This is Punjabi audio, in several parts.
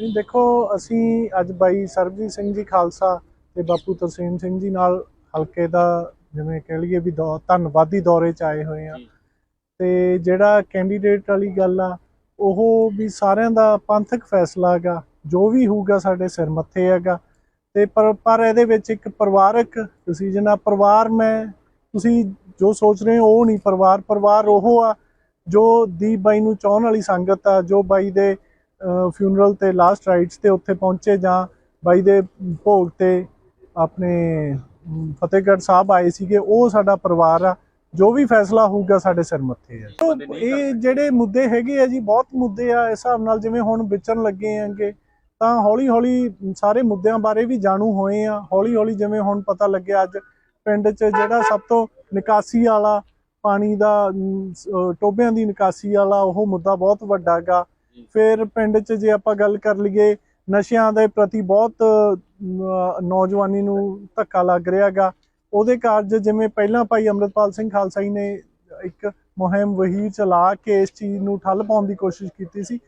ਨਹੀਂ ਦੇਖੋ ਅਸੀਂ ਅੱਜ ਬਾਈ ਸਰਬਜੀਤ ਸਿੰਘ ਜੀ ਖਾਲਸਾ ਤੇ ਬਾਪੂ ਤਰਸੇਮ ਸਿੰਘ ਜੀ ਨਾਲ ਹਲਕੇ ਦਾ ਜਿਵੇਂ ਕਹਿ ਲਈਏ ਵੀ ਦੌ- ਧੰਨਵਾਦੀ ਦੌਰੇ 'ਚ ਆਏ ਹੋਏ ਆ। ਤੇ ਜਿਹੜਾ ਕੈਂਡੀਡੇਟ ਵਾਲੀ ਗੱਲ ਆ ਉਹ ਵੀ ਸਾਰਿਆਂ ਦਾ ਪੰਥਕ ਫੈਸਲਾ ਹੈਗਾ ਜੋ ਵੀ ਹੋਊਗਾ ਸਾਡੇ ਸਿਰ ਮੱਥੇ ਹੈਗਾ ਤੇ ਪਰ ਪਰ ਇਹਦੇ ਵਿੱਚ ਇੱਕ ਪਰਿਵਾਰਕ ਡਿਸੀਜਨ ਆ ਪਰਿਵਾਰ ਮੈਂ ਤੁਸੀਂ ਜੋ ਸੋਚ ਰਹੇ ਹੋ ਉਹ ਨਹੀਂ ਪਰਿਵਾਰ ਪਰਿਵਾਰ ਉਹ ਆ ਜੋ ਦੀਪ ਬਾਈ ਨੂੰ ਚਾਹਣ ਵਾਲੀ ਸੰਗਤ ਆ ਜੋ ਬਾਈ ਦੇ ਫਿਊਨਰਲ ਤੇ ਲਾਸਟ ਰਾਈਟਸ ਤੇ ਉੱਥੇ ਪਹੁੰਚੇ ਜਾਂ ਬਾਈ ਦੇ ਭੋਗ ਤੇ ਆਪਣੇ ਫਤਿਹਗੜ੍ਹ ਸਾਹਿਬ ਆਏ ਸੀਗੇ ਉਹ ਸਾਡਾ ਪਰਿਵਾਰ ਆ ਜੋ ਵੀ ਫੈਸਲਾ ਹੋਊਗਾ ਸਾਡੇ ਸਿਰ ਮੱਥੇ ਆ। ਇਹ ਜਿਹੜੇ ਮੁੱਦੇ ਹੈਗੇ ਆ ਜੀ ਬਹੁਤ ਮੁੱਦੇ ਆ ਇਸ ਹਿਸਾਬ ਨਾਲ ਜਿਵੇਂ ਹੁਣ ਵਿਚਰਨ ਲੱਗੇ ਆਂਗੇ ਤਾਂ ਹੌਲੀ ਹੌਲੀ ਸਾਰੇ ਮੁੱਦਿਆਂ ਬਾਰੇ ਵੀ ਜਾਣੂ ਹੋਏ ਆ। ਹੌਲੀ ਹੌਲੀ ਜਿਵੇਂ ਹੁਣ ਪਤਾ ਲੱਗਿਆ ਅੱਜ ਪਿੰਡ 'ਚ ਜਿਹੜਾ ਸਭ ਤੋਂ ਨਿਕਾਸੀ ਵਾਲਾ ਪਾਣੀ ਦਾ ਟੋਬਿਆਂ ਦੀ ਨਿਕਾਸੀ ਵਾਲਾ ਉਹ ਮੁੱਦਾ ਬਹੁਤ ਵੱਡਾ ਗਾ। ਜੀ। ਫਿਰ ਪਿੰਡ 'ਚ ਜੇ ਆਪਾਂ ਗੱਲ ਕਰ ਲਈਏ, ਨਸ਼ਿਆਂ ਦੇ ਪ੍ਰਤੀ ਬਹੁਤ ਨੌਜਵਾਨੀ ਨੂੰ ਧੱਕਾ ਲੱਗ ਰਿਹਾਗਾ ਉਹਦੇ ਕਾਰਜ ਜਿਵੇਂ ਪਹਿਲਾਂ ਭਾਈ ਅੰਮ੍ਰਿਤਪਾਲ ਸਿੰਘ ਖਾਲਸਾ ਜੀ ਨੇ ਇੱਕ ਮੁਹਿੰਮ ਵਹੀ ਚਲਾ ਕੇ ਇਸ ਚੀਜ਼ ਨੂੰ ਠੱਲ ਪਾਉਣ ਦੀ ਕੋਸ਼ਿਸ਼ ਕੀਤੀ ਸੀ।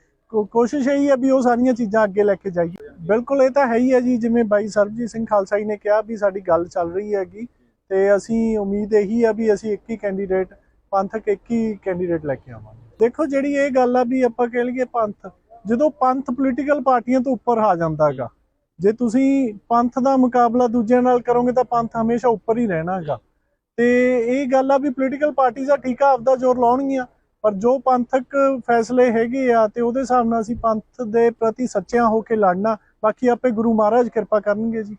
ਕੋਸ਼ਿਸ਼ ਇਹੀ ਹੈ ਵੀ ਉਹ ਸਾਰੀਆਂ ਚੀਜ਼ਾਂ ਅੱਗੇ ਲੈ ਕੇ ਜਾਈਏ। ਬਿਲਕੁਲ ਇਹ ਤਾਂ ਹੈ ਹੀ ਹੈ ਜੀ, ਜਿਵੇਂ ਬਾਈ ਸਰਬਜੀਤ ਸਿੰਘ ਖਾਲਸਾ ਜੀ ਨੇ ਕਿਹਾ ਵੀ ਸਾਡੀ ਗੱਲ ਚੱਲ ਰਹੀ ਹੈਗੀ ਤੇ ਅਸੀਂ ਉਮੀਦ ਇਹੀ ਹੈ ਵੀ ਅਸੀਂ ਇੱਕ ਹੀ ਕੈਂਡੀਡੇਟ ਪੰਥਕ ਇੱਕ ਹੀ ਕੈਂਡੀਡੇਟ ਲੈ ਕੇ ਆਵਾਂਗੇ। ਦੇਖੋ ਜਿਹੜੀ ਇਹ ਗੱਲ ਆ ਵੀ ਆਪਾਂ ਕਹਿ ਲਈਏ ਪੰਥ, ਜਦੋਂ ਪੰਥ ਪੋਲੀਟੀਕਲ ਪਾਰਟੀਆਂ ਤੋਂ ਉੱਪਰ ਆ ਜਾਂਦਾ ਹੈਗਾ, ਜੇ ਤੁਸੀਂ ਪੰਥ ਦਾ ਮੁਕਾਬਲਾ ਦੂਜਿਆਂ ਨਾਲ ਕਰੋਗੇ ਤਾਂ ਪੰਥ ਹਮੇਸ਼ਾ ਉੱਪਰ ਹੀ ਰਹਿਣਾ ਹੈਗਾ। ਤੇ ਇਹ ਗੱਲ ਆ ਵੀ ਪੋਲੀਟੀਕਲ ਪਾਰਟੀਆਂ ਠੀਕ ਆ, ਆਪਦਾ ਜ਼ੋਰ ਲਾਉਣਗੀਆਂ, ਪਰ ਜੋ ਪੰਥਕ ਫੈਸਲੇ ਹੈਗੇ ਆ ਤੇ ਉਹਦੇ ਹਿਸਾਬ ਨਾਲ ਅਸੀਂ ਪੰਥ ਦੇ ਪ੍ਰਤੀ ਸੱਚਿਆਂ ਹੋ ਕੇ ਲੜਨਾ, ਬਾਕੀ ਆਪੇ ਗੁਰੂ ਮਹਾਰਾਜ ਕਿਰਪਾ ਕਰਨਗੇ ਜੀ।